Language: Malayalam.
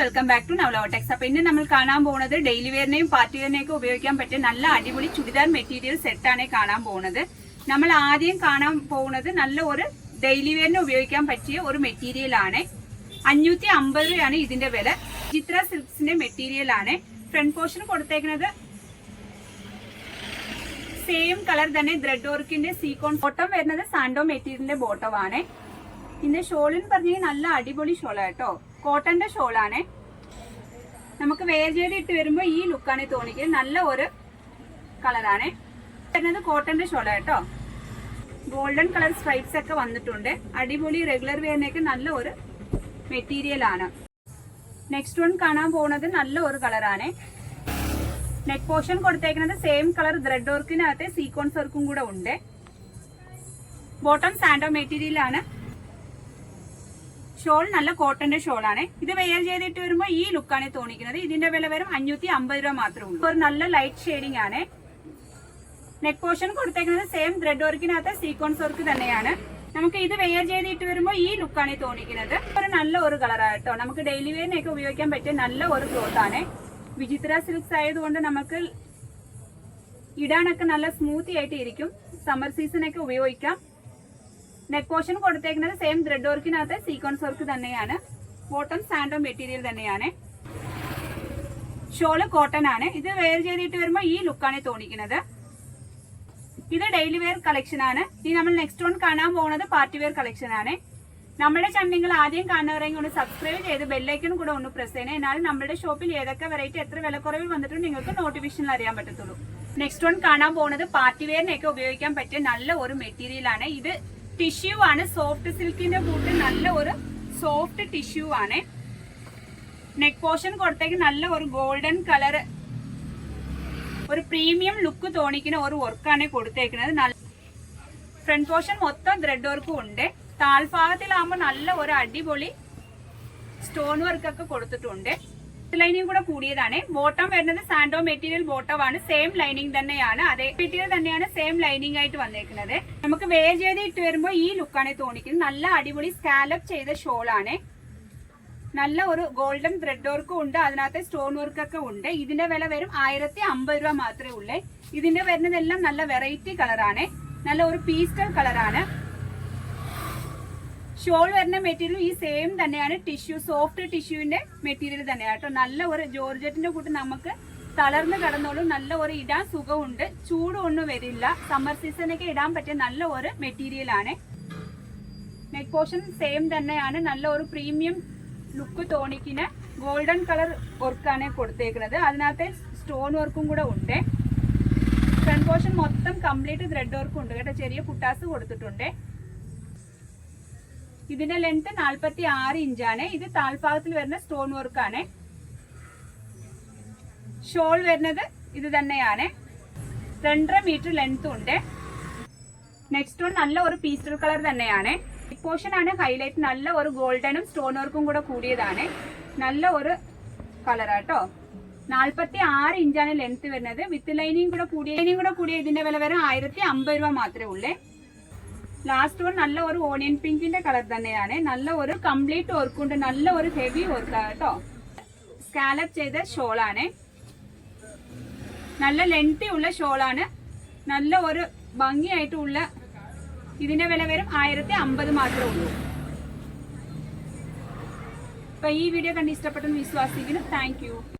വെൽക്കം ബാക്ക് ടു നവലോടെക്സ് അപ്പൊ ഇന്ന് നമ്മൾ കാണാൻ പോകുന്നത് ഡെയിലി വെയറിനെയും പാർട്ടി വെയറിനെയും ഒക്കെ ഉപയോഗിക്കാൻ പറ്റിയ നല്ല അടിപൊളി ചുരിദാർ മെറ്റീരിയൽ സെറ്റാണ് കാണാൻ പോകുന്നത് നമ്മൾ ആദ്യം കാണാൻ പോകുന്നത് നല്ല ഒരു ഡെയിലി വെയറിന് ഉപയോഗിക്കാൻ പറ്റിയ ഒരു മെറ്റീരിയൽ ആണ്. അഞ്ഞൂറ്റി അമ്പത് രൂപയാണ് ഇതിന്റെ വില. ചിത്ര സിൽക്സിന്റെ മെറ്റീരിയൽ ആണ്. ഫ്രണ്ട് പോർഷൻ കൊടുത്തേക്കുന്നത് സെയിം കളർ തന്നെ ത്രെഡ് വർക്കിന്റെ സീക്കോൺ ബോട്ടം വരുന്നത് സാൻഡോ മെറ്റീരിയലിന്റെ ബോട്ടം ആണ്. പിന്നെ ഷോളിന്ന് പറഞ്ഞ നല്ല അടിപൊളി ഷോളാ കേട്ടോ. കോട്ടന്റെ ഷോളാണേ. നമുക്ക് വെയർ ഇട്ട് വരുമ്പോ ഈ ലുക്കാണ് തോന്നിക്കുന്നത് നല്ല ഒരു കളറാണേ. വരുന്നത് കോട്ടന്റെ ഷോളാ കേട്ടോ. ഗോൾഡൻ കളർ സ്ട്രൈപ്സ് ഒക്കെ വന്നിട്ടുണ്ട്. അടിപൊളി റെഗുലർ വെയറിനൊക്കെ നല്ല ഒരു മെറ്റീരിയൽ ആണ്. നെക്സ്റ്റ് വൺ കാണാൻ പോകുന്നത് നല്ല ഒരു കളറാണ്. നെക്ക് പോർഷൻ കൊടുത്തേക്കുന്നത് സെയിം കളർ ത്രെഡ് വർക്കിനകത്ത് സീക്വൻസ് വർക്കും കൂടെ ഉണ്ട്. ബോട്ടം സാൻഡോ മെറ്റീരിയൽ ആണ്. ഷോൾ നല്ല കോട്ടന്റെ ഷോൾ ആണ് ഇത് വെയർ ചെയ്തിട്ട് വരുമ്പോൾ ഈ ലുക്കാണ് തോന്നിക്കുന്നത്. ഇതിന്റെ വില വരും അഞ്ഞൂറ്റി അമ്പത് രൂപ മാത്രമേ ഉള്ളൂ. ഒരു നല്ല ലൈറ്റ് ഷെയ്ഡിംഗ് ആണ്. നെക്ക് പോർഷൻ കൊടുത്തേക്കുന്നത് സെയിം ത്രെഡ് വർക്കിനകത്ത് സീക്വൻസ് വർക്ക് തന്നെയാണ്. നമുക്ക് ഇത് വെയർ ചെയ്തിട്ട് വരുമ്പോൾ ഈ ലുക്കാണ് തോന്നിക്കുന്നത്. ഒരു നല്ല ഒരു കളറാണ് ആട്ടോ നമുക്ക് ഡെയിലി വെയറിനൊക്കെ ഉപയോഗിക്കാൻ പറ്റിയ നല്ല ഒരു ക്ലോത്ത് ആണ്. വിചിത്ര സിൽക്സ് ആയതുകൊണ്ട് നമുക്ക് ഇടാനൊക്കെ നല്ല സ്മൂത്തി ആയിട്ട് ഇരിക്കും. സമ്മർ സീസണൊക്കെ ഉപയോഗിക്കാം. നെക്ക് പോർഷൻ കൊടുത്തേക്കുന്നത് സെയിം ത്രെഡ് വർക്കിനകത്ത് സീക്വൻസ് വർക്ക് തന്നെയാണ്. ബോട്ടം സാൻഡോ മെറ്റീരിയൽ തന്നെയാണ്. ഷോൾ കോട്ടൺ ആണ്. ഇത് വെയർ ചെയ്തിട്ട് വരുമ്പോൾ ഈ ലുക്കാണ് തോന്നിക്കുന്നത്. ഇത് ഡെയിലി വെയർ കളക്ഷൻ ആണ്. ഇനി നമ്മൾ നെക്സ്റ്റ് വൺ കാണാൻ പോകുന്നത് പാർട്ടി വെയർ കളക്ഷൻ ആണ്. നമ്മുടെ ചാനൽ നിങ്ങൾ ആദ്യം കാണുന്നവരെങ്കിൽ ഒന്ന് സബ്സ്ക്രൈബ് ചെയ്ത് ബെല്ലൈക്കൺ കൂടെ ഒന്ന് പ്രസ് ചെയ്യണേ. എന്നാലും നമ്മുടെ ഷോപ്പിൽ ഏതൊക്കെ വെറൈറ്റി എത്ര വിലക്കുറവിൽ വന്നിട്ടുണ്ട് നിങ്ങൾക്ക് നോട്ടിഫിക്കേഷനിൽ അറിയാൻ പറ്റത്തുള്ളൂ. നെക്സ്റ്റ് വൺ കാണാൻ പോകുന്നത് പാർട്ടി വെയറിനെയൊക്കെ ഉപയോഗിക്കാൻ പറ്റിയ നല്ല ഒരു മെറ്റീരിയൽ ആണ്. ഇത് ടിഷ്യൂ ആണ്. സോഫ്റ്റ് സിൽക്കിന്റെ കൂട്ട് നല്ല ഒരു സോഫ്റ്റ് ടിഷ്യൂ ആണ്. നെക്ക് പോർഷൻ കൊടുത്തേക്ക് നല്ല ഒരു ഗോൾഡൻ കളർ. ഒരു പ്രീമിയം ലുക്ക് തോന്നിക്കുന്ന ഒരു വർക്കാണ് കൊടുത്തേക്കുന്നത്. നല്ല ഫ്രണ്ട് പോർഷൻ മൊത്തം ത്രെഡ് വർക്കും ഉണ്ട്. താഴ്ഭാഗത്തിലാകുമ്പോൾ നല്ല ഒരു അടിപൊളി സ്റ്റോൺ വർക്ക് ഒക്കെ കൊടുത്തിട്ടുണ്ട്. ലൈനിങ് കൂടെ കൂടിയതാണ്. ബോട്ടം വരുന്നത് സാൻഡോ മെറ്റീരിയൽ ബോട്ടം ആണ്. സെയിം ലൈനിങ് തന്നെയാണ്. അതേ മെറ്റീരിയൽ തന്നെയാണ് സെയിം ലൈനിങ് ആയിട്ട് വന്നേക്കുന്നത്. നമുക്ക് വേർ ചെയ്ത് ഇട്ട് വരുമ്പോൾ ഈ ലുക്കാണ് തോന്നിക്കുന്നത്. നല്ല അടിപൊളി സ്കാലപ്പ് ചെയ്ത ഷോൾ ആണ്. നല്ല ഒരു ഗോൾഡൻ ത്രെഡ് വർക്കും ഉണ്ട്. അതിനകത്ത് സ്റ്റോൺ വർക്ക് ഒക്കെ ഉണ്ട്. ഇതിന്റെ വില വരും ആയിരത്തി അമ്പത് രൂപ മാത്രമേ ഉള്ളൂ. ഇതിന്റെ വരുന്നതെല്ലാം നല്ല വെറൈറ്റി കളറാണ് നല്ല ഒരു പീസ്റ്റൽ കളറാണ് ഷോൾ വരുന്ന മെറ്റീരിയൽ ഈ സെയിം തന്നെയാണ്. ടിഷ്യൂ സോഫ്റ്റ് ടിഷ്യൂവിന്റെ മെറ്റീരിയൽ തന്നെയാണ് കേട്ടോ. നല്ല ഒരു ജോർജറ്റിന്റെ കൂട്ട് നമുക്ക് തളർന്ന് കിടന്നോളും. നല്ല ഒരു ഇടാൻ സുഖമുണ്ട്. ചൂടൊന്നും വരില്ല. സമ്മർ സീസണൊക്കെ ഇടാൻ പറ്റിയ നല്ല ഒരു മെറ്റീരിയൽ ആണ്. നെക്ക് പോർഷൻ സെയിം തന്നെയാണ്. നല്ല ഒരു പ്രീമിയം ലുക്ക് തോണിക്കിന് ഗോൾഡൻ കളർ വർക്കാണ് കൊടുത്തേക്കുന്നത്. അതിനകത്തെ സ്റ്റോൺ വർക്കും കൂടെ ഉണ്ട്. ഫ്രണ്ട് പോർഷൻ മൊത്തം കംപ്ലീറ്റ് ത്രെഡ് വർക്കും ഉണ്ട് കേട്ടോ. ചെറിയ പുട്ടാസ് കൊടുത്തിട്ടുണ്ട്. ഇതിന്റെ ലെങ്ത് നാൽപ്പത്തി ആറ് ഇഞ്ചാണ് ഇത് താൽഭാഗത്തിൽ വരുന്ന സ്റ്റോൺ വർക്കാണ് ഷോൾ വരുന്നത് ഇത് തന്നെയാണ്. രണ്ടര മീറ്റർ ലെങ്ത് ഉണ്ട്. നെക്സ്റ്റ് വൺ നല്ല ഒരു പീസ്റ്റൽ കളർ തന്നെയാണ്. പോർഷൻ ആണ്. ഹൈലൈറ്റ് നല്ല ഒരു ഗോൾഡനും സ്റ്റോൺ വർക്കും കൂടെ കൂടിയതാണ്. നല്ല ഒരു കളറാട്ടോ നാൽപ്പത്തി ആറ് ഇഞ്ചാണ് ലെങ്ത് വരുന്നത്. വിത്ത് ലൈനിങ് കൂടെ കൂടിയ ലൈനിങ് കൂടെ കൂടിയ ഇതിന്റെ വില വരെ ആയിരത്തി അമ്പത് രൂപ മാത്രമേ ഉള്ളേ. ലാസ്റ്റ് വൺ നല്ല ഒരു ഓണിയൻ പിങ്കിന്റെ കളർ തന്നെയാണ്. നല്ല ഒരു കംപ്ലീറ്റ് വർക്കുണ്ട് നല്ല ഒരു ഹെവി വർക്കാണ് കേട്ടോ സ്കാലപ്പ് ചെയ്ത ഷോളാണ് നല്ല ലെങ്തി ഉള്ള ഷോളാണ് നല്ല ഒരു ഭംഗിയായിട്ടുള്ള ഇതിന്റെ വില വരും ആയിരത്തി അമ്പത് മാത്രമേ ഉള്ളൂ. അപ്പൊ ഈ വീഡിയോ കണ്ട് ഇഷ്ടപ്പെട്ടെന്ന് വിശ്വാസിക്കുന്നു. താങ്ക്